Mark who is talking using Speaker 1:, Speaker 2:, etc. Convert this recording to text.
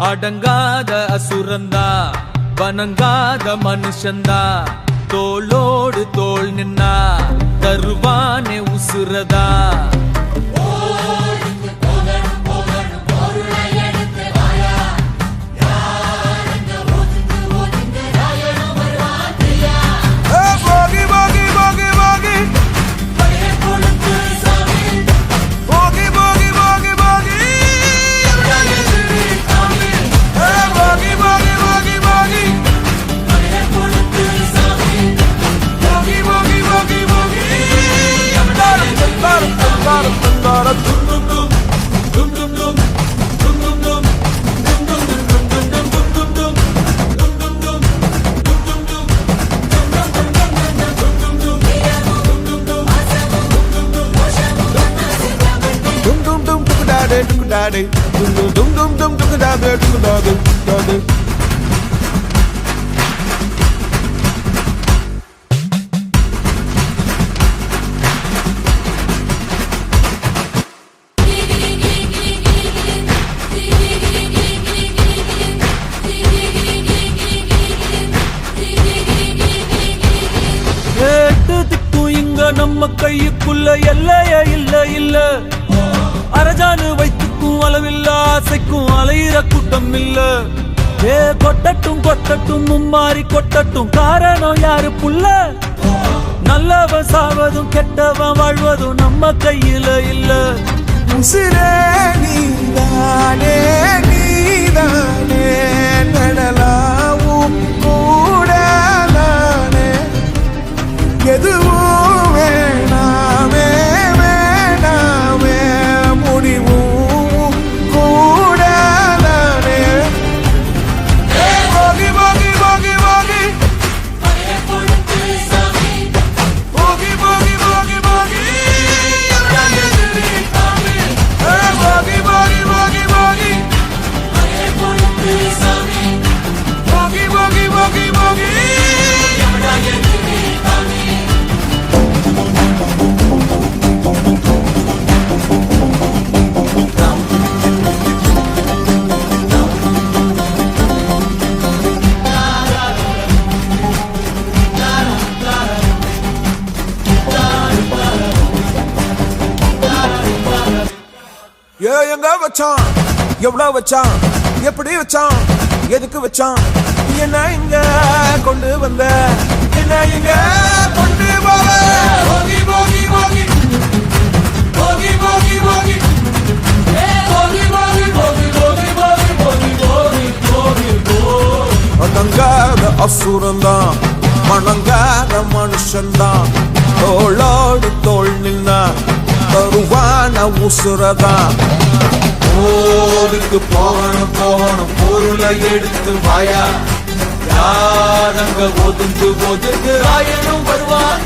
Speaker 1: அடங்காத அசுரந்தா வணங்காத மனுஷந்தா தோளோடு தோல் நின்னா தருவானே உசுரதா.
Speaker 2: டாடே டுக்கு டாடே தும் தும் தும் தும்
Speaker 1: டுக்கு கையுக்குள்ள எல்லைய இல்ல இல்ல. அரஜானு வைத்துக்கும் அளவில்ல ஆசைக்கும் அலையிற கூட்டம் இல்ல ஏ கொட்டட்டும் கொட்டட்டும் மும்மாறி கொட்டட்டும் காரணம் யாரு புள்ள நல்லவன் சாவதும் கெட்டவன் வாழ்வதும் நம்ம கையில இல்ல.
Speaker 2: உசிரே நீதானே நீதானே நடலாவும் கூட எதுவும் ஏ எங்க வச்சான்? எவ்வளோ வச்சான்? எப்படி வச்சான்? எதுக்கு வச்சான்? என்ன இங்க கொண்டு வந்த? என்ன இங்க கொண்டு போக போகி போகி. போகி போகி அசுரந்தான். மணங்காத மனுஷன்தான் தோளோடு தோல் நின்னா தருவான உசுரதான் போருக்கு போகணும் போகணும் பொருளை எடுத்து வாயா. யாரங்க ஒதுங்கு ஒதுங்கு ஆயனும் வருவான்